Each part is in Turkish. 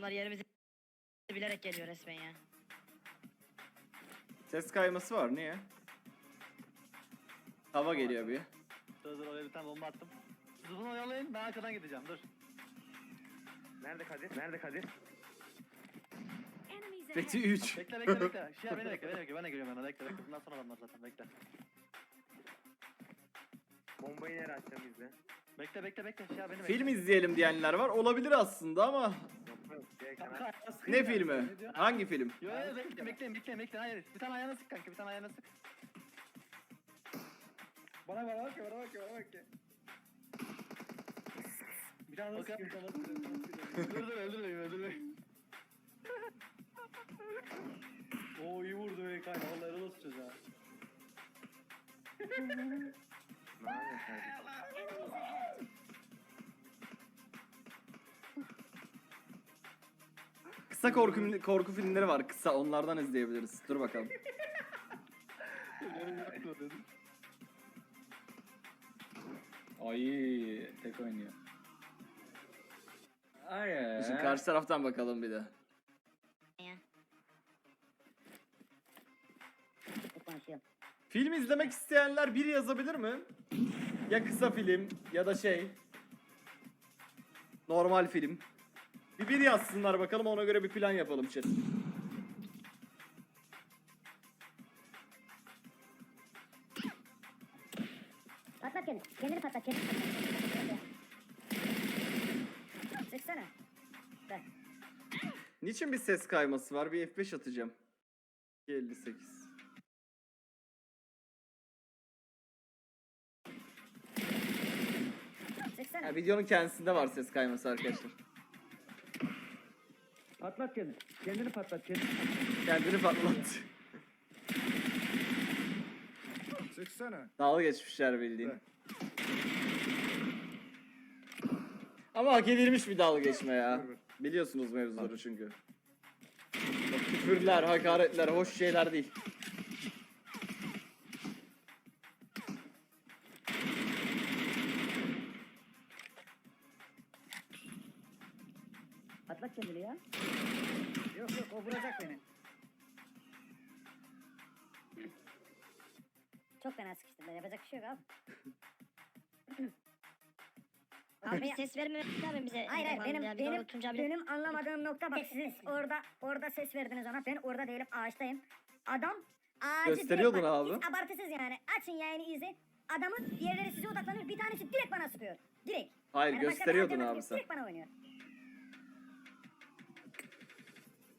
Adamlar yerimizi bilerek geliyor resmen ya. Ses kayması var niye? Hava geliyor bir. Dur dur oraya bir tane bomba attım. Siz bunu oyalayın ben arkadan gideceğim dur. Nerede Kadir? Nerede Kadir? Fethi ahead. 3. Bekle bekle bekle. Şey beni bekle beni bekle ben de geliyorum yana bekle bekle. Bundan sonra adamlar zaten bekle. Bombayı nereye atacağım izle? Bekle bekle bekle şey beni bekle. Film izleyelim diyenler var. Olabilir aslında ama. Ne filmi? Hangi film? Yo yo bekle bekle bekle bekle hayır. Bir tane ayağına sık kanka bir tane ayağına sık. Bana bana bak ya bana bak ya bana bak ya. Bir tane sana sıkayım. dur dur Kısa korku, korku filmleri var. Kısa onlardan izleyebiliriz. Dur bakalım. Ay tek oynuyor. Ay Şimdi karşı taraftan bakalım bir de. Film izlemek isteyenler bir yazabilir mi? Ya kısa film ya da şey. Normal film. Bir bir yazsınlar bakalım ona göre bir plan yapalım chat. Patlat kendini. Kendini patlat. Kendini. Sıksana. Bak. Niçin bir ses kayması var? Bir F5 atacağım. 58. Sıksana. Ha, videonun kendisinde var ses kayması arkadaşlar. Patlat kendini. Kendini patlat kendini. Kendini patlat. Sıksana. Dalga geçmişler bildiğin. Ama hak edilmiş bir dalga geçme ya. Biliyorsunuz mevzuları çünkü. Küfürler, hakaretler, hoş şeyler değil. Şey yok abi. Abi ses vermiyor abi bize. Hayır hayır benim ya, benim benim anlamadığım nokta bak siz orada orada ses verdiniz ona ben orada değilim ağaçtayım. Adam ağacı Gösteriyordun direkt bak, abi. Hiç abartısız yani açın yayını izleyin. Adamın diğerleri size odaklanıyor bir tanesi direkt bana sıkıyor. Direkt. Hayır Yani gösteriyordun abi sen. Direkt bana oynuyor.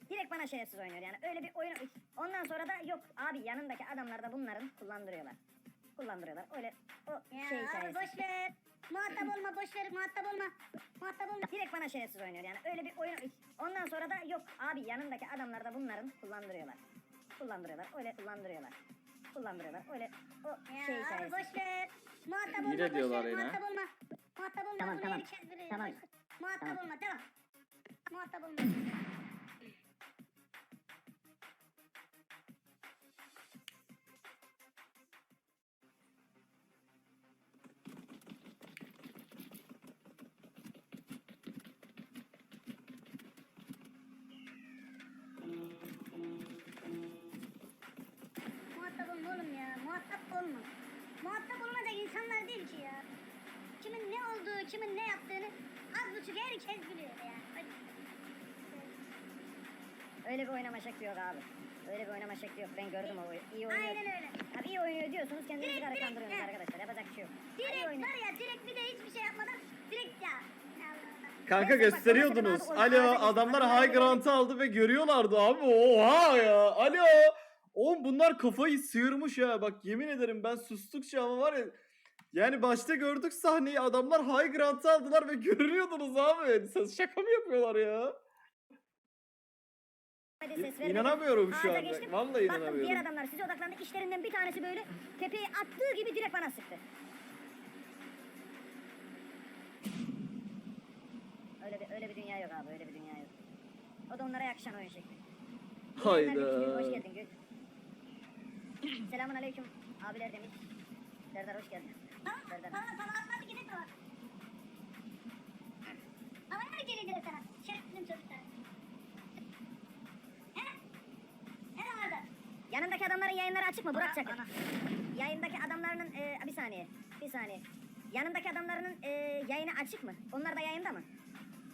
Direkt bana şerefsiz oynuyor yani öyle bir oyun. Ondan sonra da yok abi yanındaki adamlar da bunların kullandırıyorlar. Kullandırıyorlar öyle o Ya şey abi boş ver. Muhatap olma boş ver muhatap olma. Muhatap olma. Direkt bana şerefsiz oynuyor yani öyle bir oyun. Ondan sonra da yok abi yanındaki adamlar da bunların kullandırıyorlar. Kullandırıyorlar öyle kullandırıyorlar. Kullandırıyorlar öyle o Ya şey abi hikayesi. boş ver. Muhatap olma Yine boş diyorlar ver. yine. Muhatap olma. Muhatap olma. Tamam, bunu tamam. Tamam. Muhatap Tamam. olma devam. Muhatap olma. Muhatap olmayacak insanlar değil ki ya. Kimin ne olduğu, kimin ne yaptığını az buçuk herkes biliyor ya. Hadi. Öyle bir oynama şekli yok abi. Öyle bir oynama şekli yok. Ben gördüm o. İyi oynuyor. Aynen öyle. Abi iyi oynuyor diyorsunuz kendinizi Direkt, direkt, kandırıyorsunuz he. arkadaşlar. Yapacak bir şey yok. Direkt var ya direkt bir de hiçbir şey yapmadan direkt ya. Kanka Neyse, bak, gösteriyordunuz. abi, Alo adamlar- high ground'ı aldı ve görüyorlardı abi. Oha ya. Alo. Oğlum bunlar kafayı sıyırmış ya. Bak yemin ederim ben sustukça ama var ya. Yani başta gördük sahneyi adamlar high ground'ı aldılar ve görüyordunuz abi. Siz şaka mı yapıyorlar ya? Hadi ses vermedim. İnanamıyorum şu Ağaca anda. geçtim. Vallahi Baktım diğer inanamıyorum. adamlar size odaklandı. İşlerinden bir tanesi böyle tepeye attığı gibi direkt bana sıktı. Öyle bir, öyle bir dünya yok abi. Öyle bir dünya yok. O da onlara yakışan oyun şekli. Hayda. Hoş geldin Gül. Selamun aleyküm abiler demiş. Serdar hoş geldin. Tamam. Serdar. Tamam sana atmadı gidip de bak. Ama ne gelir sana? Şerefsizim çocuklar. He? He orada. Yanındaki adamların yayınları açık mı? Burak Çakır. Yayındaki adamlarının e, bir saniye. Bir saniye. Yanındaki adamlarının e, yayını açık mı? Onlar da yayında mı?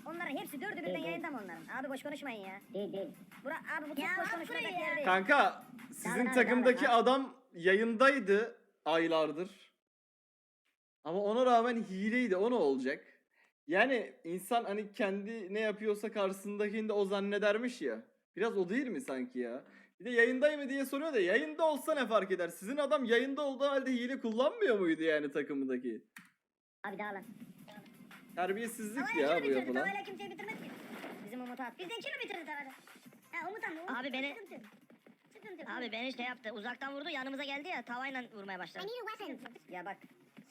Onların hepsi dördü birden yayında mı onların? Abi boş konuşmayın ya. Değil değil. Burak abi bu çok Ya, boş burayı yer ya. değil. Kanka sizin devam, takımdaki devam. adam yayındaydı aylardır. Ama ona rağmen hileydi. O ne olacak? Yani insan hani kendi ne yapıyorsa karşısındakini de o zannedermiş ya. Biraz o değil mi sanki ya? Bir de yayındayım mı diye soruyor da yayında olsa ne fark eder? Sizin adam yayında olduğu halde hile kullanmıyor muydu yani takımındaki? Abi daha lan. Terbiyesizlik Tavayla ya bu bitirdi? yapılan. Tavayla kimseyi bitirmez ki. Bizim Umut'u at. Bizden kimi bitirdi tavada? Ha Umut ama Umut. Abi beni- Sıkıntı yok. Sıkıntı yok. Abi beni şey yaptı. Uzaktan vurdu yanımıza geldi ya tavayla vurmaya I başladı. need a weapon. Ya bak.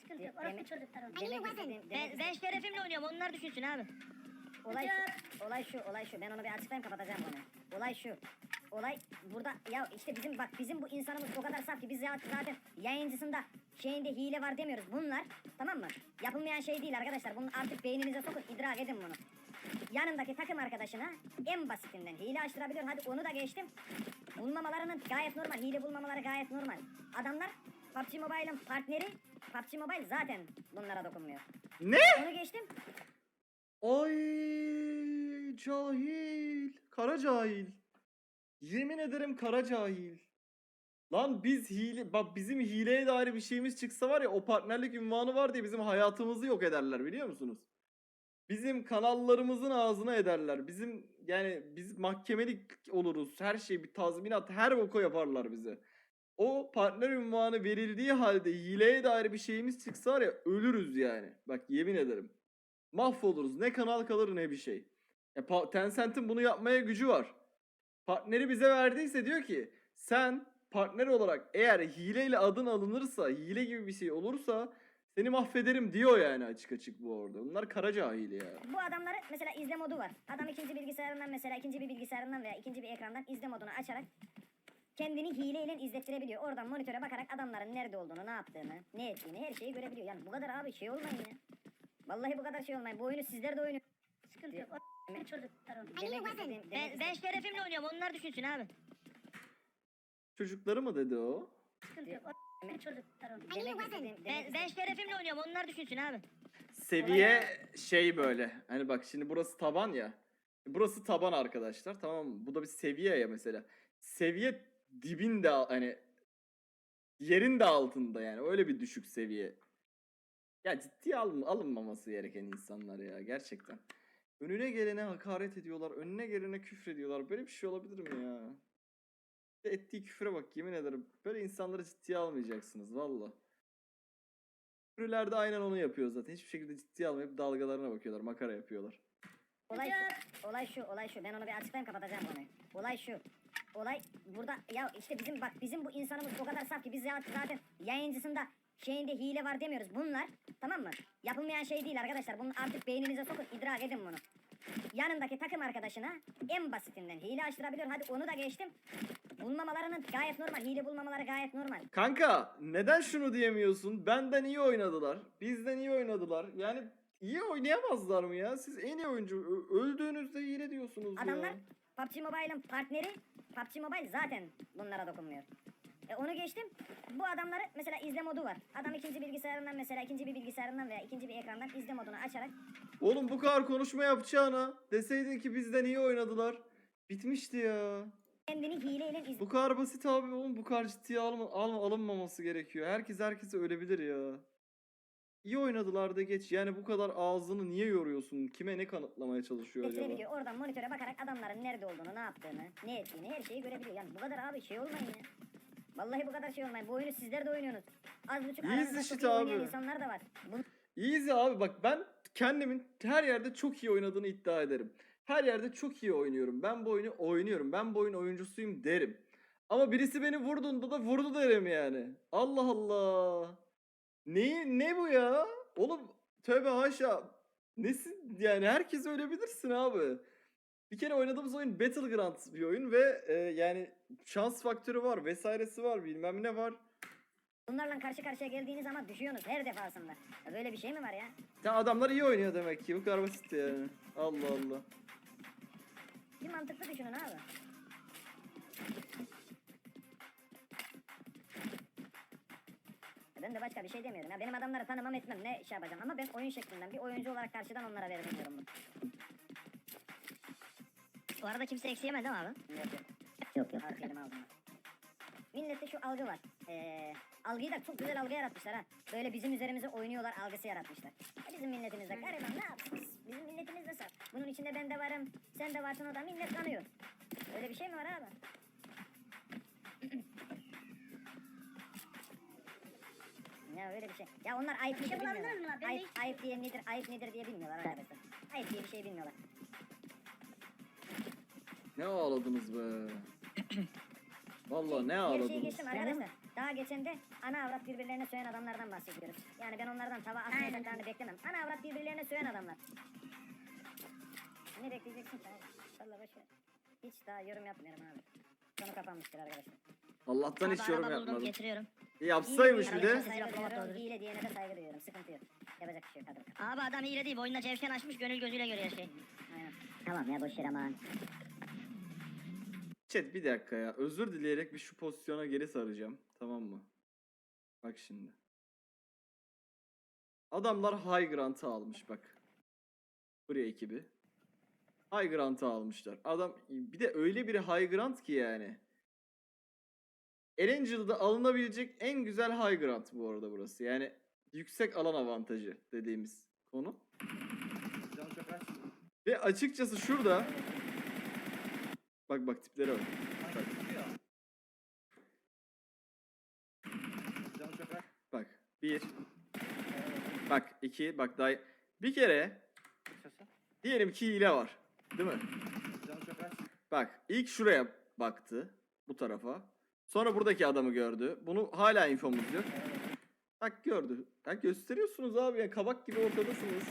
Sıkıntı yok. Demek- Orası çocuklar o. I need a weapon. Ben, ben şerefimle oynuyorum onlar düşünsün abi. Olay şu, olay şu, olay şu. Ben onu bir açıklayayım kapatacağım onu. Olay şu. Olay burada ya işte bizim bak bizim bu insanımız o kadar saf ki biz ya- zaten yayıncısında şeyinde hile var demiyoruz. Bunlar tamam mı? Yapılmayan şey değil arkadaşlar. Bunu artık beyninize sokun idrak edin bunu. Yanındaki takım arkadaşına en basitinden hile açtırabiliyor. Hadi onu da geçtim. Bulmamalarının gayet normal. Hile bulmamaları gayet normal. Adamlar PUBG Mobile'ın partneri. PUBG Mobile zaten bunlara dokunmuyor. Ne? Onu geçtim. Ay cahil. Kara cahil. Yemin ederim kara cahil. Lan biz hile bak bizim hileye dair bir şeyimiz çıksa var ya o partnerlik ünvanı var diye bizim hayatımızı yok ederler biliyor musunuz? Bizim kanallarımızın ağzına ederler. Bizim yani biz mahkemelik oluruz. Her şey bir tazminat her oku yaparlar bize. O partner ünvanı verildiği halde hileye dair bir şeyimiz çıksa var ya ölürüz yani. Bak yemin ederim. Mahvoluruz. Ne kanal kalır ne bir şey. Ya Tencent'in bunu yapmaya gücü var. Partneri bize verdiyse diyor ki sen partner olarak eğer hileyle adın alınırsa, hile gibi bir şey olursa seni mahvederim diyor yani açık açık bu orada. Bunlar kara cahil ya. Bu adamları mesela izle modu var. Adam ikinci bilgisayarından mesela ikinci bir bilgisayarından veya ikinci bir ekrandan izle modunu açarak kendini hileyle izlettirebiliyor. Oradan monitöre bakarak adamların nerede olduğunu, ne yaptığını, ne ettiğini her şeyi görebiliyor. Yani bu kadar abi şey olmayın ya. Vallahi bu kadar şey olmayın. Bu oyunu sizler de oynuyor. Sıkıntı yok. Çocuklar Ben, ben şerefimle oynuyorum onlar düşünsün abi. Çocukları mı dedi o? Sıkıntı yok. Demek istediğim- Ben, ben şerefimle oynuyorum onlar düşünsün abi. Seviye şey böyle. Hani bak şimdi burası taban ya. Burası taban arkadaşlar tamam mı? Bu da bir seviye ya mesela. Seviye dibin de al- hani yerin de altında yani. Öyle bir düşük seviye. Ya ciddiye alın, alınmaması gereken insanlar ya gerçekten. Önüne gelene hakaret ediyorlar. Önüne gelene küfür ediyorlar. Böyle bir şey olabilir mi ya? Ettiği küfüre bak yemin ederim. Böyle insanları ciddiye almayacaksınız valla. Küfürler de aynen onu yapıyor zaten. Hiçbir şekilde ciddiye almayıp dalgalarına bakıyorlar. Makara yapıyorlar. Olay şu, olay şu, olay şu. Ben onu bir açıklayayım kapatacağım konuyu. Olay şu. Olay burada ya işte bizim bak bizim bu insanımız o kadar saf ki biz zaten yayıncısında şeyinde hile var demiyoruz. Bunlar tamam mı? Yapılmayan şey değil arkadaşlar. Bunu artık beyninize sokun idrak edin bunu. Yanındaki takım arkadaşına en basitinden hile açtırabiliyor. Hadi onu da geçtim. Bulmamalarının gayet normal. Hile bulmamaları gayet normal. Kanka neden şunu diyemiyorsun? Benden iyi oynadılar. Bizden iyi oynadılar. Yani iyi oynayamazlar mı ya? Siz en iyi oyuncu. Ö- Öldüğünüzde hile diyorsunuz Adamlar ya. PUBG Mobile'ın partneri. PUBG Mobile zaten bunlara dokunmuyor. E onu geçtim. Bu adamları mesela izle modu var. Adam ikinci bilgisayarından mesela ikinci bir bilgisayarından veya ikinci bir ekrandan izle modunu açarak Oğlum bu kadar konuşma yapacağına deseydin ki bizden iyi oynadılar. Bitmişti ya. Kendini hileyle izle. Bu kadar basit abi oğlum bu kadar ciddiye alma, alma- alınmaması gerekiyor. Herkes herkese ölebilir ya. İyi oynadılar da geç. Yani bu kadar ağzını niye yoruyorsun? Kime ne kanıtlamaya çalışıyor acaba? getirebiliyor. Oradan monitöre bakarak adamların nerede olduğunu, ne yaptığını, ne ettiğini her şeyi görebiliyor. Yani bu kadar abi şey olmayın ya. Vallahi bu kadar şey olmayın. Bu oyunu sizler de oynuyorsunuz. Az buçuk İyi aranızda işte çok iyi oynayan abi. insanlar da var. Bunlar Easy abi bak ben kendimin her yerde çok iyi oynadığını iddia ederim. Her yerde çok iyi oynuyorum. Ben bu oyunu oynuyorum. Ben bu oyun oyuncusuyum derim. Ama birisi beni vurduğunda da vurdu derim yani. Allah Allah. Neyi ne bu ya? Oğlum tövbe haşa. Nesin yani herkes öyle bilirsin abi. Bir kere oynadığımız oyun Battleground bir oyun ve e, yani şans faktörü var vesairesi var bilmem ne var. Bunlarla karşı karşıya geldiğiniz zaman düşüyorsunuz her defasında. Ya böyle bir şey mi var ya? Ya adamlar iyi oynuyor demek ki bu kadar basit yani. Allah Allah. Bir mantıklı düşünün abi. Ben de başka bir şey demiyorum. Ya benim adamları tanımam etmem ne şey yapacağım ama ben oyun şeklinden bir oyuncu olarak karşıdan onlara vermek istiyorum bunu. Bu arada kimse eksi yemedi mi abi? Yok yok. Yok yok. Harflerimi aldım. Millette şu algı var. Ee, algıyı da çok güzel algı yaratmışlar ha. Böyle bizim üzerimize oynuyorlar algısı yaratmışlar. E, bizim milletimizde gariban ne yapsın? Bizim milletimiz de saf. Bunun içinde ben de varım. Sen de varsın o da millet tanıyor. Öyle bir şey mi var abi? Ya öyle bir şey. Ya onlar ayıp Bir şey bilmiyorlar. Ayıp, hiç- ayıp diye nedir, ayıp nedir diye bilmiyorlar arkadaşlar. Ayıp diye bir şey bilmiyorlar. Ne ağladınız be. Vallahi ne Her ağladınız. şeyi geçtim arkadaşlar. Daha geçen de ana avrat birbirlerine söyen adamlardan bahsediyoruz. Yani ben onlardan tava atmayacaklarını beklemem. Ana avrat birbirlerine söyen adamlar. Ne bekleyeceksin sen? Valla boş ver. Hiç daha yorum yapmıyorum abi. Konu kapanmıştır arkadaşlar. Allah'tan hiç abi yorum araba buldum yapmadım. getiriyorum. E, yapsaymış bir de. saygı duyuyorum, diyene de saygı duyuyorum. Sıkıntı yok. Yapacak bir şey yok hadi bakalım. Abi adam hile değil. Oyunda cevşen açmış gönül gözüyle görüyor şey. Aynen. Tamam ya boş ver aman. Chat bir dakika ya. Özür dileyerek bir şu pozisyona geri saracağım. Tamam mı? Bak şimdi. Adamlar High Grant'ı almış bak. Buraya ekibi. High Grant'ı almışlar. Adam bir de öyle bir High Grant ki yani. Erangel'da alınabilecek en güzel High Grant bu arada burası. Yani yüksek alan avantajı dediğimiz konu. Ve açıkçası şurada Bak bak tiplere bak. Kanka tutuyor. Canı çok aç. Bak. Bir. Bak iki. Bak daha. Bir kere diyelim ki hile var. Değil mi? Bak ilk şuraya baktı. Bu tarafa. Sonra buradaki adamı gördü. Bunu hala infomuz yok. Bak gördü. Ya gösteriyorsunuz abi ya. Kabak gibi ortadasınız.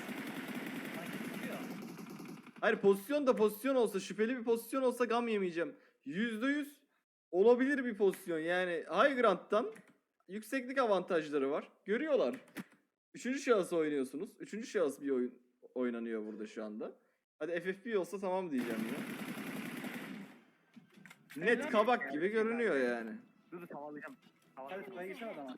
Hayır pozisyon da pozisyon olsa şüpheli bir pozisyon olsa gam yemeyeceğim. Yüzde yüz olabilir bir pozisyon. Yani High Grant'tan yükseklik avantajları var. Görüyorlar. Üçüncü şahıs oynuyorsunuz. Üçüncü şahıs bir oyun oynanıyor burada şu anda. Hadi FFP olsa tamam diyeceğim ya. Net kabak gibi görünüyor yani. Dur dur tavalayacağım. Hadi tıklayın geçsene adama.